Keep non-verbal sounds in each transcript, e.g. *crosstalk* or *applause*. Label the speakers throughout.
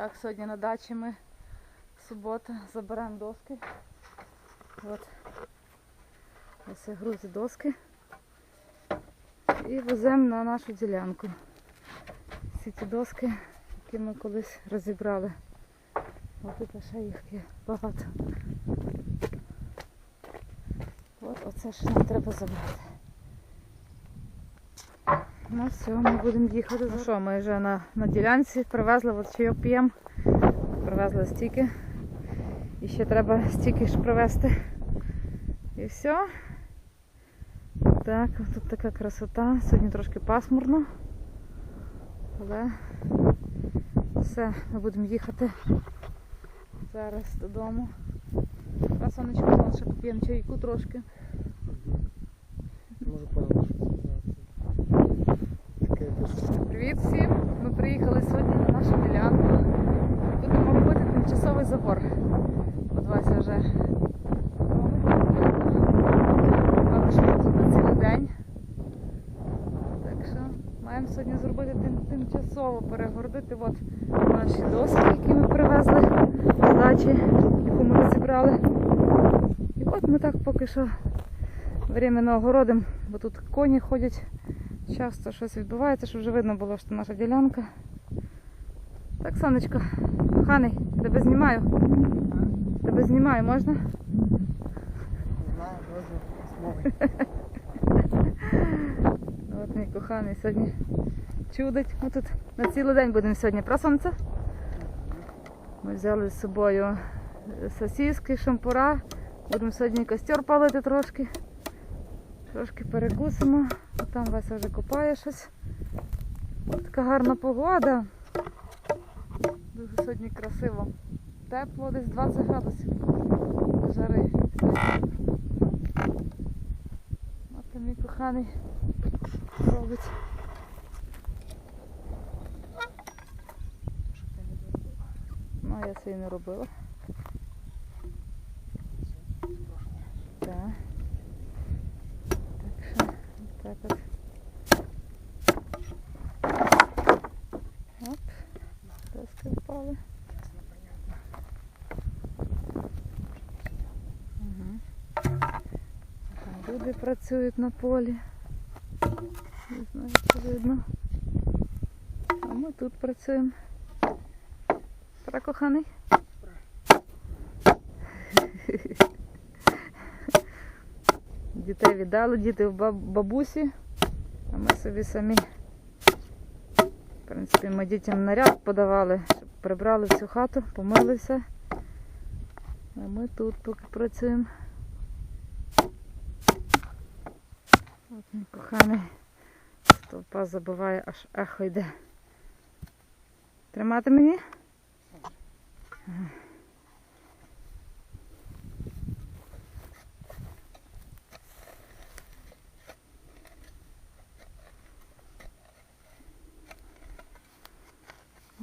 Speaker 1: Так, сьогодні на дачі ми субота, забираємо доски. От. Ось грузі доски. І веземо на нашу ділянку. Всі ті доски, які ми колись розібрали. Ось тут ще їх є багато. От оце ж нам треба забрати. Ну все, ми будемо їхати. Ну що, ми вже на, на ділянці привезли, от чайок п'ємо. Привезли стільки. І ще треба стільки ж привезти. І все. Так, тут така красота. Сьогодні трошки пасмурно. Але все, ми будемо їхати зараз додому. А сонечко, ще поп'ємо чайку трошки.
Speaker 2: Може поняла, що це таке якось.
Speaker 1: Привіт всім! Ми приїхали сьогодні на нашу ділянку. Будемо робити тимчасовий забор. От Вася вже робить. Але що тут на цілий день. Так що маємо сьогодні зробити тим, тимчасово перегородити от наші доски, які ми привезли з дачі, яку ми розібрали. І от ми так поки що временно огородимо, бо тут коні ходять. Часто щось відбувається, щоб вже видно було, що наша ділянка. Так, сонечко, коханий, тебе знімаю. Тебе знімаю, можна?
Speaker 2: Знаю, можна *laughs*
Speaker 1: коханий сьогодні чудить. Ми тут на цілий день будемо сьогодні про сонце. Ми взяли з собою сосиски, шампура. Будемо сьогодні костер палити трошки. Трошки перекусимо. Там Вася вже копає щось. Така гарна погода. Дуже сьогодні красиво. Тепло, десь 20 градусів. Жари. От мій коханий робить. Ну, я це і не робила. Так. Так що, так от. Оп, доски працюють на полі. Видно. А ми тут працюємо. Пора коханий. Дітей віддали, діти в бабусі, а ми собі самі. В принципі, ми дітям наряд подавали, щоб прибрали всю хату, помили все. А ми тут поки працюємо. От мій коханий. Стовпа забиває, аж ехо йде. Тримати мені? Ага.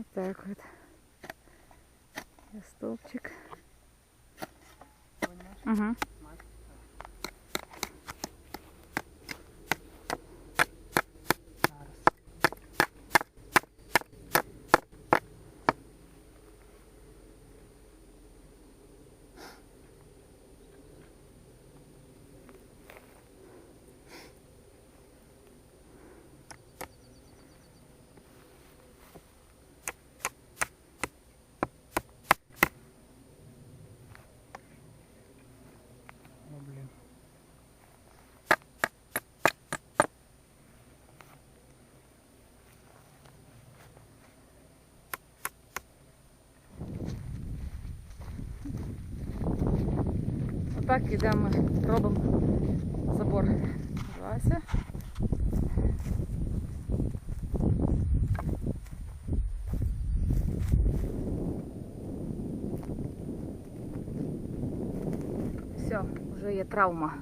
Speaker 1: Отак от. Я стовпчик. Угу. Отак ідемо, робимо забор. Вася. Все, вже є травма.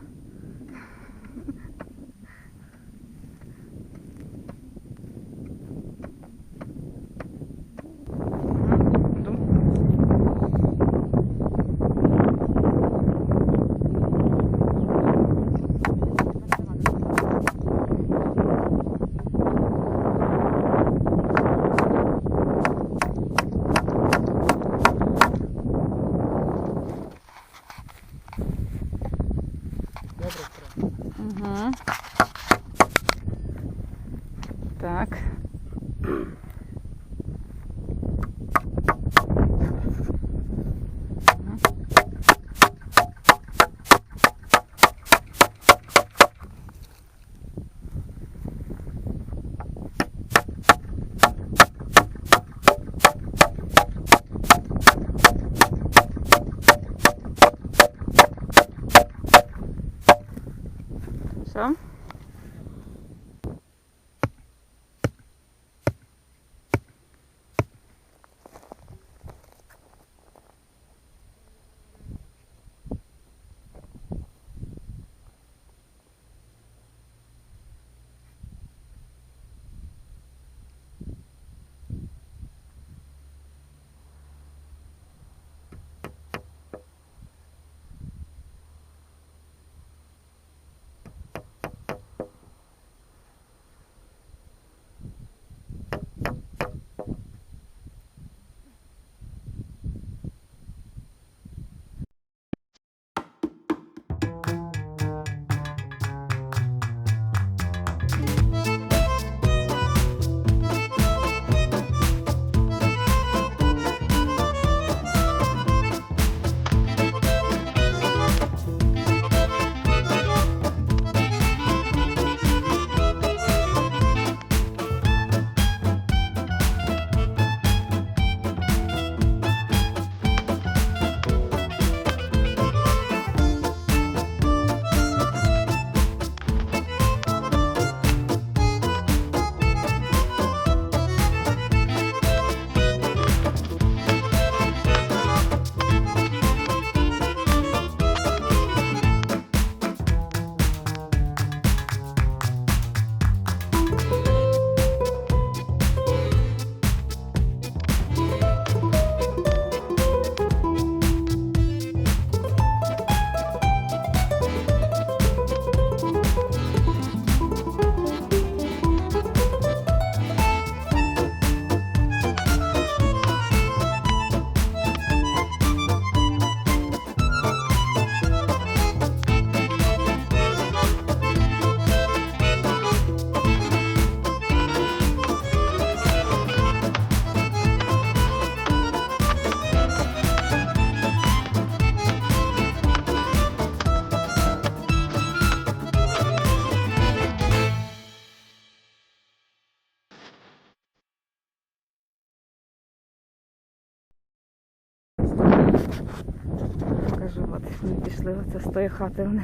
Speaker 1: Пішли оце з тої хати вони.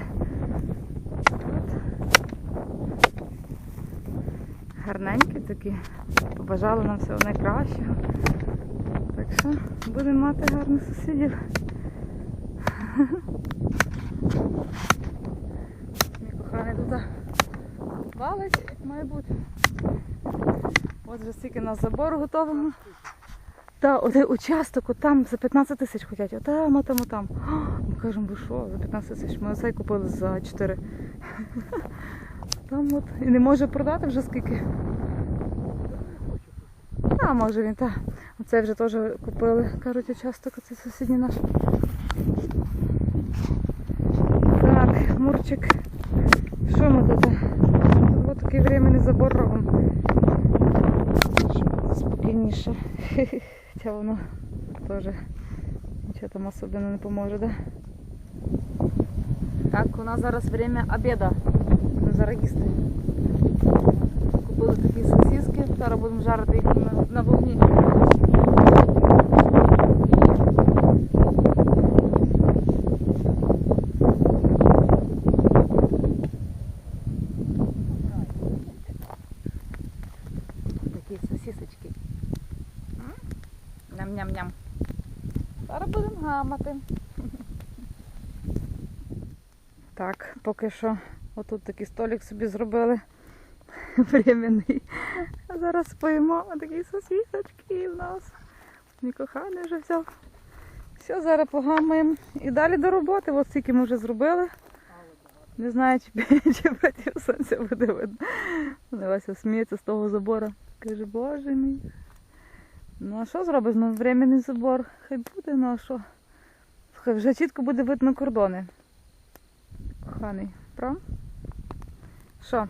Speaker 1: Гарненькі такі. Побажали нам всього найкращого. Так що будемо мати гарних сусідів. Мій коханий туди валить, як має бути. От вже стільки на забору готового. Та один участок, от там за 15 тисяч хочуть. Отам, отам, отам. Ми кажемо, ви що, за 15 тисяч? Ми оцей купили за 4. Там от. І не може продати вже скільки. Та, може він, так. Оцей вже теж купили, кажуть, участок, оцей сусідній наш. Так, Мурчик. Що ми тут? Ось такий временний забор робимо. Спокійніше. *laughs* Хоча воно теж нічого там особливо не поможе, да? Так, у нас зараз время обіда. Ми зараз їсти. Купили такі сосиски, зараз будемо жарити їх на, на вогні. Ням-ням-ням. Зараз будемо гамати. Так, поки що отут такий столик собі зробили. *laughs* Временний. А зараз поїмо такі сосисочки в нас. Мій коханий вже взяв. Все, зараз погамаємо. І далі до роботи. Ось стільки ми вже зробили. Не знаю, чи, *laughs* чи проти сонця буде видно. Вона Вася сміється з того забора. Каже, боже мій. Ну а що зробиш? Ну, временний забор. Хай буде, ну а що? Хай вже чітко буде видно кордони. Коханий, правда? Що?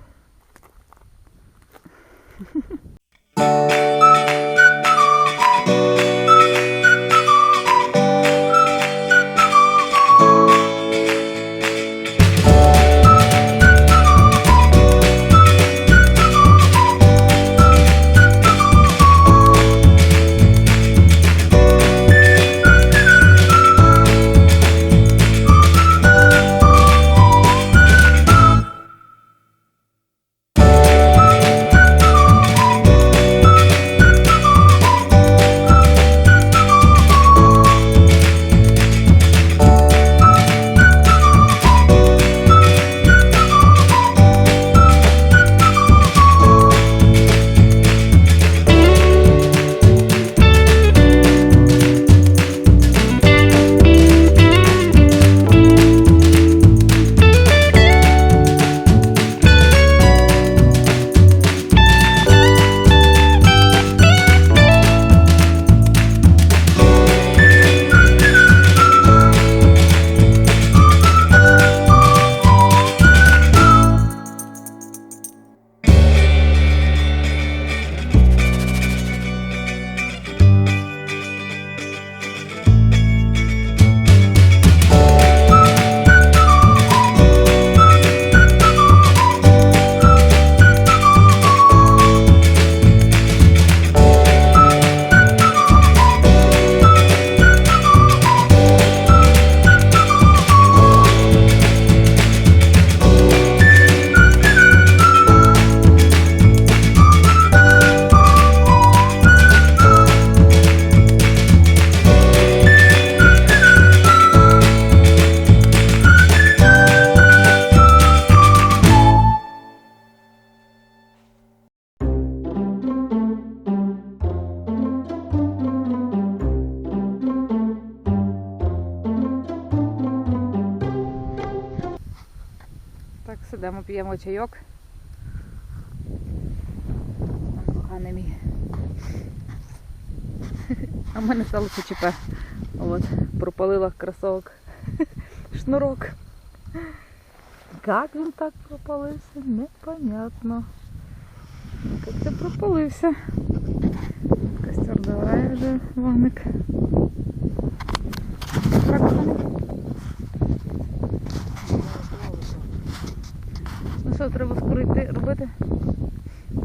Speaker 1: Сидимо, п'ємо чайок. Коханий мій. *laughs* А в мене стало ЧП. От, пропалила кросовок. *laughs* Шнурок. Як він так пропалився, непонятно. Як це пропалився. Костер давай вже вогник. Так, Ну треба скоро йти робити?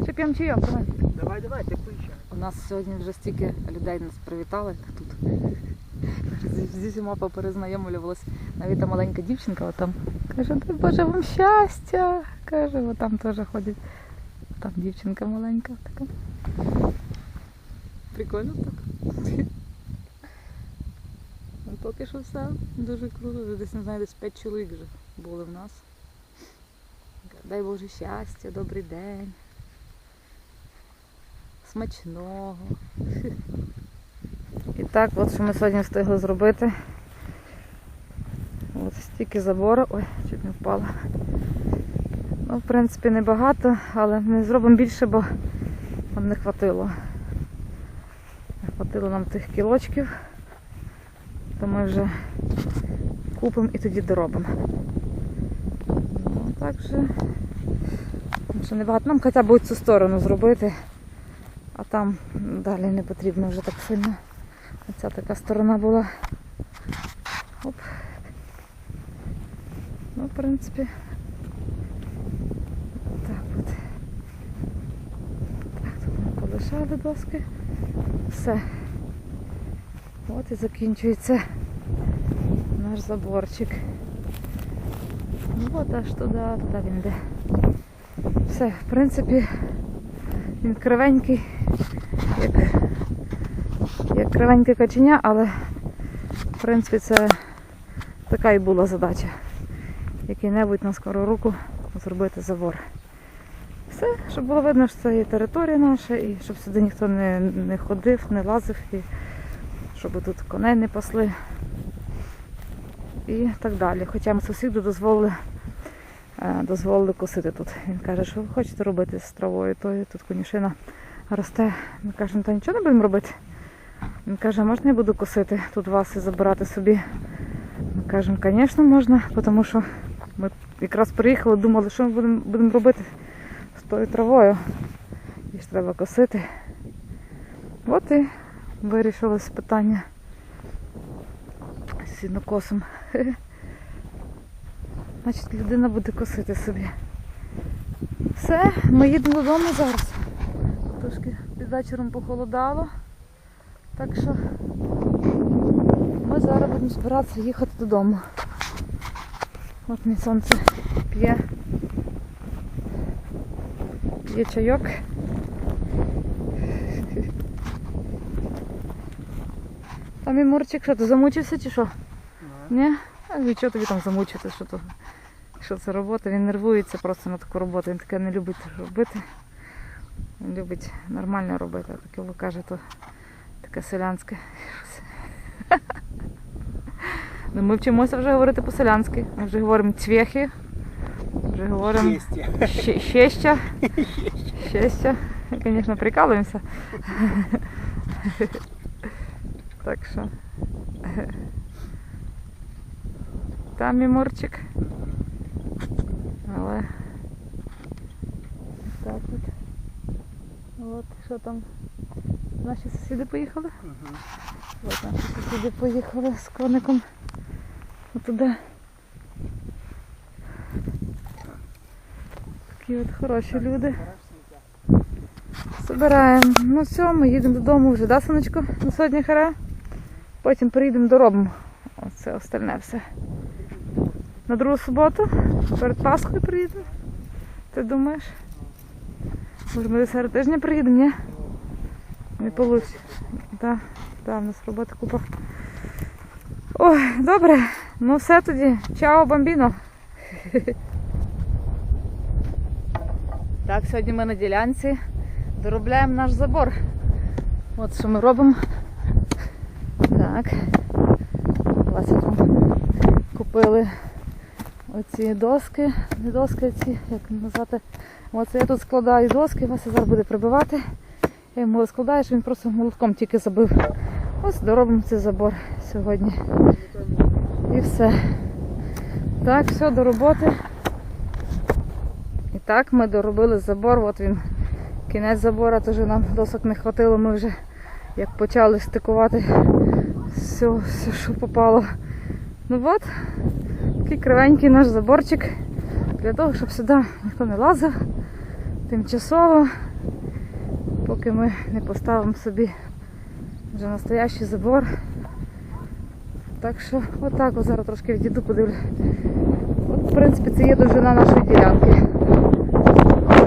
Speaker 1: Чи п'ємо чайок? Давай.
Speaker 2: Давай, давай, ти пий ще.
Speaker 1: У нас сьогодні вже стільки людей нас привітали тут. зі- всіма поперезнайомлювалась. Навіть та маленька дівчинка отам каже, дай Боже вам щастя. Каже, отам теж ходять. Там дівчинка маленька така. Прикольно так. Ну, поки що все дуже круто. Вже Десь не знаю, десь 5 чоловік вже були в нас. Дай Боже щастя, добрий день. Смачного. І так, от що ми сьогодні встигли зробити. От стільки забору. Ой, чуть не впала. Ну, в принципі, небагато, але ми зробимо більше, бо нам не хватило. Не хватило нам тих кілочків, то ми вже купимо і тоді доробимо. Ну, так же. Ще небагато. Нам хоча б цю сторону зробити, а там далі не потрібно вже так сильно. Оця така сторона була. Оп. Ну, в принципі. Так от. Так, тут ми полишали доски. Все. От і закінчується наш заборчик. Ну от аж туди, туди він йде. Все, в принципі, він кривенький, як, як кривеньке каченя, але в принципі це така і була задача. Який-небудь на скору руку зробити забор. Все, щоб було видно, що це є територія наша, і щоб сюди ніхто не, не ходив, не лазив, і щоб тут коней не пасли. І так далі. Хоча ми сусіду дозволили, е, дозволили косити тут. Він каже, що ви хочете робити з травою, то тут конюшина росте. Ми кажемо, та нічого не будемо робити. Він каже, можна я буду косити тут вас і забирати собі. Ми кажемо, звісно, можна, тому що ми якраз приїхали, думали, що ми будемо, будемо робити з тою травою. І ж треба косити. От і вирішилось питання сінокосом. *laughs* Значить, людина буде косити собі. Все, ми їдемо додому зараз. Трошки під вечором похолодало. Так що ми зараз будемо збиратися їхати додому. От мій сонце п'є. П'є чайок. А мій Мурчик, що ти замучився чи що? Ні? А від чого тобі там замучити, що то? Що це робота? Він нервується просто на таку роботу. Він таке не любить робити. Він любить нормально робити, а таке ви каже, то таке селянське. Ну, ми вчимося вже говорити по-селянськи. Ми вже говоримо цвєхи, вже говоримо
Speaker 2: Честі.
Speaker 1: Ще- Щастя. Щастя. Звісно, прикалуємося. Так що. Там і Мурчик. Але. Так от. От, що там? Наші сусіди поїхали?
Speaker 2: Мгм.
Speaker 1: От наші сусіди поїхали з коником. Туди. Такі от хороші люди. Збираємо. Ну все, ми їдемо додому вже, да, сонечко? На сьогодні харе. Потім приїдемо доробимо. Оце остальне все. На другу суботу, перед Пасхою приїдемо. Ти думаєш? Може ми серед тижня приїдемо, ні? Не вийде. Так, да, в нас роботи купа. Ой, добре. Ну все тоді. Чао, бомбіно. Так, сьогодні ми на ділянці доробляємо наш забор. От що ми робимо. Так. Купили оці доски. Не доски, ці, як назвати. Оце я тут складаю доски, Вася зараз буде прибивати. Я йому що він просто молотком тільки забив. Ось доробимо цей забор сьогодні. І все. Так, все до роботи. І так ми доробили забор. От він кінець забора, теж нам досок не хватило. Ми вже як почали стикувати все, все що попало. Ну от, такий кривенький наш заборчик. Для того, щоб сюди ніхто не лазив. Тимчасово, поки ми не поставимо собі вже настоящий забор. Так що отак от зараз трошки відійду, подивлюсь. От, в принципі, це є довжина нашої ділянки.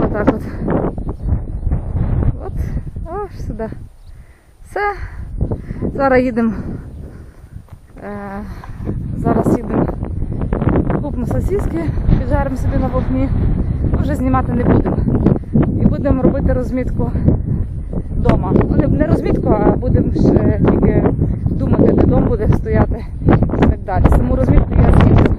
Speaker 1: Отак от. От, аж сюди. Все. Зараз їдемо. Е, зараз їдемо. Купимо сосиски, піджаримо собі на вогні. Вже знімати не будемо. І будемо робити розмітку вдома. Ну, не- розмітку, а будемо ще тільки думати, де дом буде стояти і так далі. Саму розмітку я зніму.